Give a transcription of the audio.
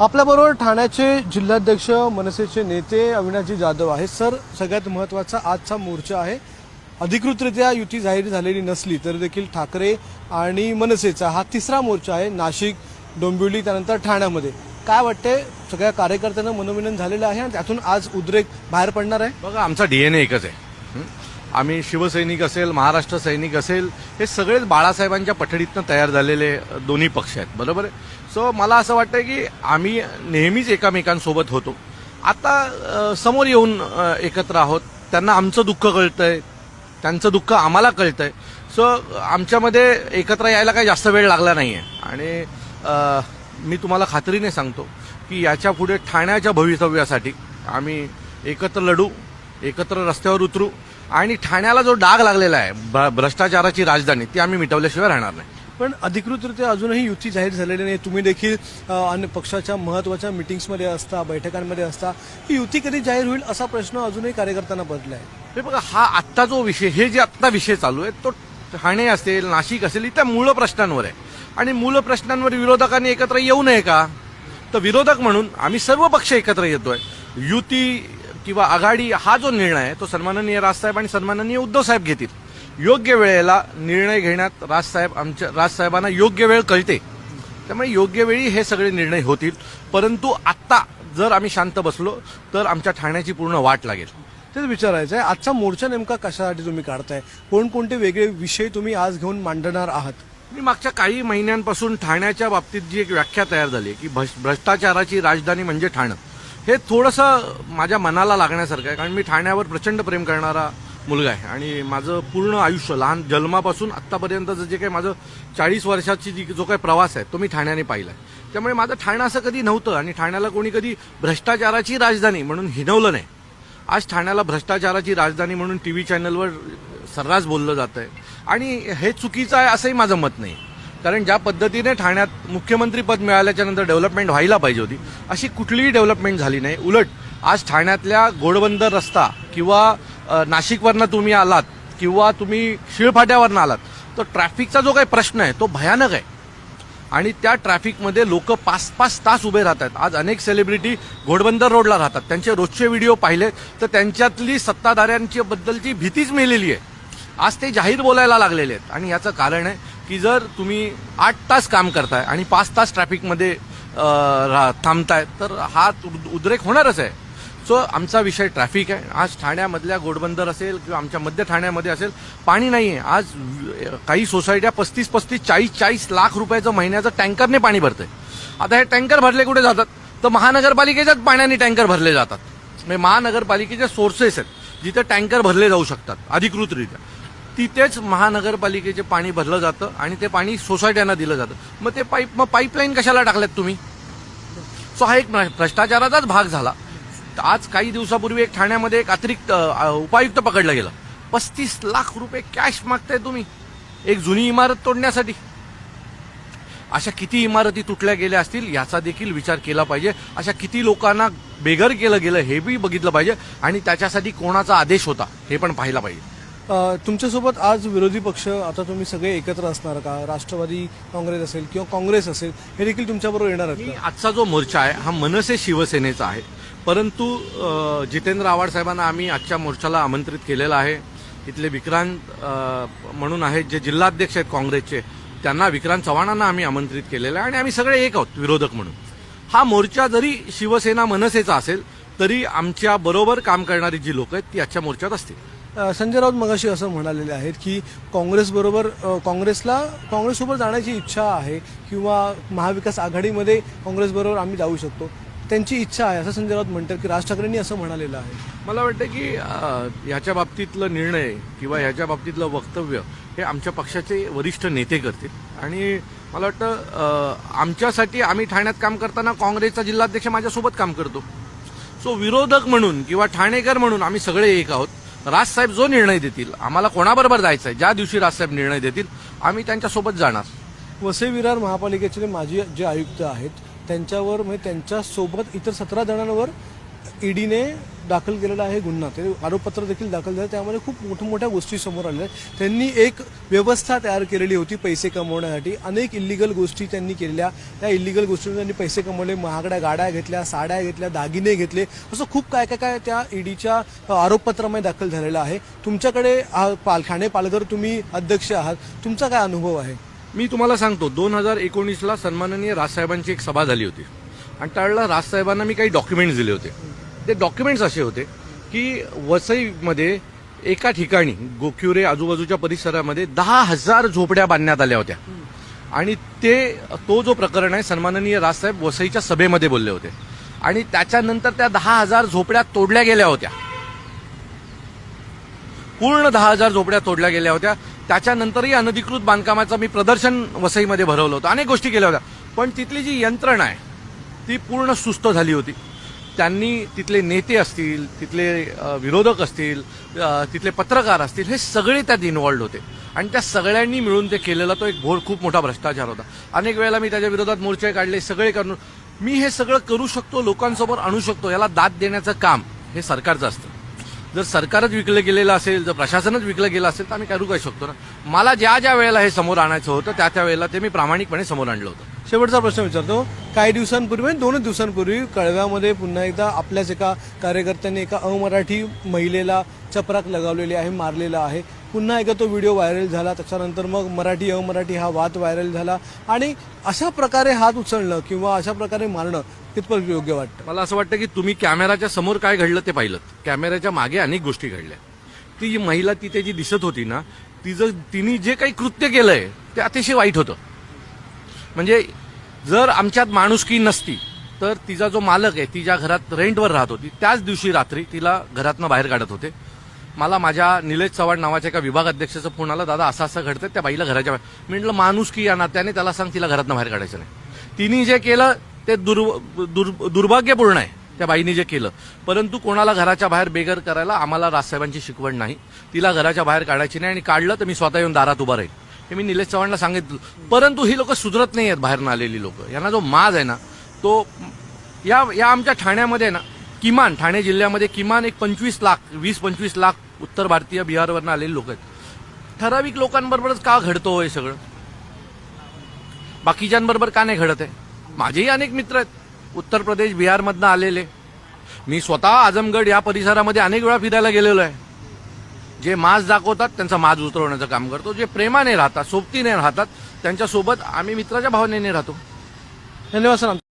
आपल्याबरोबर ठाण्याचे जिल्हाध्यक्ष मनसेचे नेते अविनाशजी जाधव आहेत. सर सगळ्यात महत्त्वाचा आजचा मोर्चा आहे. अधिकृतरित्या युती जाहीर झालेली नसली तर देखील ठाकरे आणि मनसेचा हा तिसरा मोर्चा आहे नाशिक डोंबिवली त्यानंतर ठाण्यामध्ये. काय वाटते सगळ्या कार्यकर्त्यांना मनोमिलन झालेलं आहे आणि त्यातून आज उद्रेक बाहेर पडणार आहे? बघा आमचा डीएनए एकच आहे. आम्ही शिवसैनिक असेल महाराष्ट्र सैनिक असेल हे सगळेच बाळासाहेबांच्या पठडीतनं तयार झालेले दोन्ही पक्ष आहेत. बरोबर आहे? सो मला असं वाटतं की आम्ही नेहमीच एकामेकांसोबत होतो. आता समोर येऊन एकत्र आहोत. त्यांना आमचं दुःख कळतंय. त्यांचं दुःख आम्हाला कळतंय. सो आमच्यामध्ये एकत्र यायला काही जास्त वेळ लागला नाही आहे आणि मी तुम्हाला खात्रीने सांगतो की याच्यापुढे ठाण्याच्या भवितव्यासाठी आम्ही एकत्र लढू एकत्र रस्त्यावर उतरू आणि ठाण्याला जो डाग लागलेला आहे भ- भ्रष्टाचाराची राजधानी ती आम्ही मिटवल्याशिवाय राहणार नाही. पण अधिकृतरित्या अजूनही युती जाहीर झालेली नाही. तुम्ही देखील अन्य पक्षाच्या महत्त्वाच्या मिटिंग्समध्ये असता बैठकांमध्ये असता ही युती कधी जाहीर होईल असा प्रश्न अजूनही कार्यकर्त्यांना पडला आहे हे बघा हा आत्ता जो विषय हे जे आत्ता विषय चालू आहे तो ठाणे असेल नाशिक असेल इथं मूळ प्रश्नांवर आहे. आणि मूळ प्रश्नांवर विरोधकांनी एकत्र येऊ नये का? तर विरोधक म्हणून आम्ही सर्व पक्ष एकत्र येतोय. युती किंवा आघाडी हा जो निर्णय आहे तो सन्माननीय राजसाहेब आणि सन्माननीय उद्धव साहेब घेतील. योग्य वेळेला निर्णय घेण्यात राजसाहेब आमच्या राजसाहेबांना योग्य वेळ कळते. त्यामुळे योग्य वेळी हे सगळे निर्णय होतील. परंतु आत्ता जर आम्ही शांत बसलो तर आमच्या ठाण्याची पूर्ण वाट लागेल. तेच विचारायचं आहे आजचा मोर्चा नेमका कशासाठी तुम्ही काढताय? कोणकोणते वेगळे विषय तुम्ही आज घेऊन मांडणार आहात? मी मागच्या काही महिन्यांपासून ठाण्याच्या बाबतीत जी एक व्याख्या तयार झाली आहे की भ्रष्- भ्रष्टाचाराची राजधानी म्हणजे ठाणं. हे थोडंसं माझ्या मनाला लागण्यासारखं आहे कारण मी ठाण्यावर प्रचंड प्रेम करणारा मुलगा आहे. आणि माझं पूर्ण आयुष्य लहान जन्मापासून आत्तापर्यंतचं जे काही माझं चाळीस वर्षाची जी जो काही प्रवास आहे तो मी ठाण्याने पाहिला आहे त्यामुळे माझं ठाणं असं कधी नव्हतं आणि ठाण्याला कोणी कधी भ्रष्टाचाराची राजधानी म्हणून हिनवलं नाही. आज ठाण्याला भ्रष्टाचाराची राजधानी म्हणून टी व्ही चॅनलवर सर्रास बोललं जात आहे आणि हे चुकीचं आहे असंही माझं मत नाही. कारण ज्या पद्धतीने ठाण्यात मुख्यमंत्रीपद मिळाल्याच्यानंतर मिळाल्याच्या नंतर डेव्हलपमेंट व्हायला पाहिजे होती अशी कुठलीही डेव्हलपमेंट झाली नाही. उलट आज ठाण्यातल्या गोडबंदर रस्ता किंवा नाशिकवरनं तुम्ही आलात किंवा तुम्ही शिळफाट्यावरनं आलात तर ट्रॅफिकचा जो काही प्रश्न आहे तो भयानक आहे. आणि त्या ट्रॅफिकमध्ये लोक पाच पाच तास उभे राहतात. आज अनेक सेलिब्रिटी घोडबंदर रोडला राहतात. त्यांचे रोजचे व्हिडिओ पाहिले तर त्यांच्यातली सत्ताधाऱ्यांच्या बद्दलची भीतीच मेलेली आहे. आज ते जाहीर बोलायला लागलेले आहेत. आणि याचं कारण आहे की जर तुम्ही आठ तास काम करताय आणि पाच तास ट्रॅफिकमध्ये थांबताय तर हा उद- उद्रेक होणारच आहे. सो आमचा विषय ट्रॅफिक आहे आज ठाण्यामधल्या गोडबंदर असेल किंवा आमच्या मध्य ठाण्यामध्ये असेल पाणी नाही आहे आज काही सोसायट्या पस्तीस पस्तीस चाळीस चाळीस लाख रुपयाचं महिन्याचं टँकरने पाणी भरतंय. आता हे टँकर भरले कुठे जातात? तर महानगरपालिकेच्याच पाण्याने टँकर भरले जातात. म्हणजे महानगरपालिकेचे सोर्सेस आहेत जिथे टँकर भरले जाऊ शकतात अधिकृतरित्या. तिथेच महानगरपालिकेचे पाणी भरलं जातं आणि ते पाणी सोसायट्यांना दिलं जातं. मग ते पाईप मग पाईपलाईन कशाला टाकल्यात तुम्ही? सो हा एक भ्रष्टाचाराचाच भाग झाला. आज काही दिवसापूर्वी एक ठाण्यामध्ये एक अतिरिक्त उपायुक्त पकडलं गेलं. पस्तीस लाख रुपये कॅश मागताय तुम्ही एक जुनी इमारत तोडण्यासाठी. अशा किती इमारती तुटल्या गेल्या असतील याचा देखील विचार केला पाहिजे. अशा किती लोकांना बेघर केलं गेलं हे बी बघितलं पाहिजे. आणि त्याच्यासाठी कोणाचा आदेश होता हे पण पाहिला पाहिजे. तुमच्यासोबत आज विरोधी पक्ष आता तुम्ही सगळे एकत्र असणार का? राष्ट्रवादी काँग्रेस असेल किंवा काँग्रेस असेल हे देखील तुमच्याबरोबर येणार आजचा जो मोर्चा आहे हा मनसे शिवसेनेचा आहे. परंतु जितेंद्र आव्हाड साहेबांना आम्ही आजच्या मोर्चाला आमंत्रित केलेलं आहे. इथले विक्रांत म्हणून आहेत जे जिल्हाध्यक्ष आहेत काँग्रेसचे त्यांना विक्रांत चव्हाणांना आम्ही आमंत्रित केलेलं आहे आणि आम्ही सगळे एक आहोत विरोधक म्हणून. हा मोर्चा जरी शिवसेना मनसेचा असेल तरी आमच्या बरोबर काम करणारी जी लोक आहेत ती आजच्या मोर्चात असतील. संजय राऊत मगाशी असं म्हणालेले आहेत की काँग्रेसबरोबर काँग्रेसला काँग्रेससोबत जाण्याची इच्छा आहे किंवा महाविकास आघाडीमध्ये काँग्रेसबरोबर आम्ही जाऊ शकतो. त्यांची इच्छा आहे असं संजय राऊत म्हणतात की राज ठाकरेंनी असं म्हणालेलं आहे. मला वाटतं की ह्याच्या बाबतीतलं निर्णय किंवा ह्याच्या बाबतीतलं वक्तव्य हे आमच्या पक्षाचे वरिष्ठ नेते करतील. आणि मला वाटतं आमच्यासाठी आम्ही ठाण्यात काम करताना काँग्रेसचा जिल्हाध्यक्ष माझ्यासोबत काम करतो. सो विरोधक म्हणून किंवा ठाणेकर म्हणून आम्ही सगळे एक आहोत. राजसाहेब जो निर्णय देतील आम्हाला कोणाबरोबर जायचं आहे ज्या दिवशी राजसाहेब निर्णय देतील आम्ही त्यांच्यासोबत जाणार. वसई विरार महापालिकेचे माजी जे आयुक्त आहेत त्यांच्यावर म्हणजे त्यांच्यासोबत इतर सतरा जणांवर ईडीने दाखल केलेला आहे गुन्हा. ते आरोपपत्र देखील दाखल झालं. त्यामध्ये खूप मोठमोठ्या गोष्टी समोर आलेल्या आहेत त्यांनी एक व्यवस्था तयार केलेली होती पैसे कमवण्यासाठी. अनेक इलिगल गोष्टी त्यांनी केलेल्या त्या इलिगल गोष्टीतून त्यांनी पैसे कमवले. महागड्या गाड्या घेतल्या साड्या घेतल्या दागिने घेतले. असं खूप काय काय काय त्या ईडीच्या आरोपपत्रामध्ये दाखल झालेलं आहे. तुमच्याकडे हा पाल ठाणे पालघर तुम्ही अध्यक्ष आहात. तुमचा काय अनुभव आहे? मी तुम्हाला सांगतो दोन हजार एकोणीसला सन्माननीय राजसाहेबांची एक सभा झाली होती. आणि त्यावेळेला राजसाहेबांना मी काही डॉक्युमेंट्स दिले होते. ते डॉक्युमेंट्स असे होते की वसईमध्ये एका ठिकाणी गोक्युरे आजूबाजूच्या परिसरामध्ये दहा हजार झोपड्या बांधण्यात आल्या होत्या. आणि ते तो जो प्रकरण आहे सन्माननीय राजसाहेब वसईच्या सभेमध्ये बोलले होते. आणि त्याच्यानंतर त्या दहा हजार झोपड्या तोडल्या गेल्या होत्या. पूर्ण दहा हजार झोपड्या तोडल्या गेल्या होत्या. त्याच्यानंतरही अनधिकृत बांधकामाचं मी प्रदर्शन वसईमध्ये भरवलं होतं. अनेक गोष्टी केल्या होत्या. पण तिथली जी यंत्रणा आहे ती पूर्ण सुस्त झाली होती. त्यांनी तिथले नेते असतील तिथले विरोधक असतील तिथले पत्रकार असतील हे सगळे त्यात इन्व्हॉल्ड होते. आणि त्या सगळ्यांनी मिळून ते केलेला तो एक भोर खूप मोठा भ्रष्टाचार होता. अनेक वेळेला मी त्याच्या विरोधात मोर्चे काढले सगळे करून. मी हे सगळं करू शकतो लोकांसमोर आणू शकतो याला दाद देण्याचं काम हे सरकारचं असतं. जर सरकारच विकलं गेलेलं असेल जर प्रशासनच विकलं गेलं असेल तर आम्ही करू काय शकतो ना? मला ज्या ज्या वेळेला हे समोर आणायचं होतं त्या त्या वेळेला ते मी प्रामाणिकपणे समोर आणलं होतं. शेवटचा प्रश्न विचारतो. काही दिवसांपूर्वी दोनच दिवसांपूर्वी कळव्यामध्ये पुन्हा एकदा आपल्याच एका कार्यकर्त्यांनी एका अमराठी महिलेला चपराक लगावलेली आहे मारलेला आहे. पुन्हा एकदा तो व्हिडिओ व्हायरल झाला. त्याच्यानंतर मग मराठी अमराठी हा वाद व्हायरल झाला. आणि अशा प्रकारे हात उचलणं किंवा अशा प्रकारे मारणं कितपत योग्य वाटतं. मला असं वाटतं की तुम्ही कॅमेराच्या समोर काय घडलं ते पाहिलं. कॅमेऱ्याच्या मागे अनेक गोष्टी घडल्या. ती जी महिला तिथे जी दिसत होती ना तिचं तिने जे काही कृत्य केलंय ते अतिशय वाईट होतं. म्हणजे जर आमच्यात माणुसकी नसती तर तिचा जो मालक आहे ती ज्या घरात रेंटवर राहत होती त्याच दिवशी रात्री तिला घरातनं बाहेर काढत होते. मला माझ्या निलेश चव्हाण नावाच्या एका विभाग अध्यक्षाचा फोन आला दादा असं असं घडतं त्या बाईला घराच्या बाहेर मी म्हटलं माणुसकी या नात्याने त्याला सांग तिला घरातनं बाहेर काढायचं नाही. तिने जे केलं ते दुर् दुर्- दुर्भाग्यपूर्ण आहे त्या बाईने जे केलं. परंतु कोणाला घराच्या बाहेर बेघर करायला आम्हाला राजसाहेबांची शिकवण नाही. तिला घराच्या बाहेर काढायची नाही आणि काढलं तर मी स्वतः येऊन दारात उभा राहील. हे मी निलेश चव्हाणला सांगितलं. परंतु ही लोक सुधरत नाही आहेत बाहेरनं आलेली लोक. यांना जो माज आहे ना तो या या आमच्या ठाण्यामध्ये ना किमान ठाणे जिल्ह्यामध्ये किमान एक पंचवीस लाख वीस पंचवीस लाख उत्तर भारतीय बिहारवरनं आलेले लोक आहेत. ठराविक लोकांबरोबरच का घडतो हो हे सगळं? बाकीच्यांबरोबर का नाही घडत आहे? माझेही अनेक मित्र आहेत. उत्तर प्रदेश बिहारमधनं आलेले. मी स्वतः आजमगड या परिसरामध्ये अनेक वेळा फिरायला गेलेलो आहे. जे माज दाखवतात त्यांचा माज उतरवण्याचं काम करतो. जे प्रेमाने राहतात सोबतीने राहतात त्यांच्यासोबत आम्ही मित्राच्या भावनेने राहतो. धन्यवाद सर.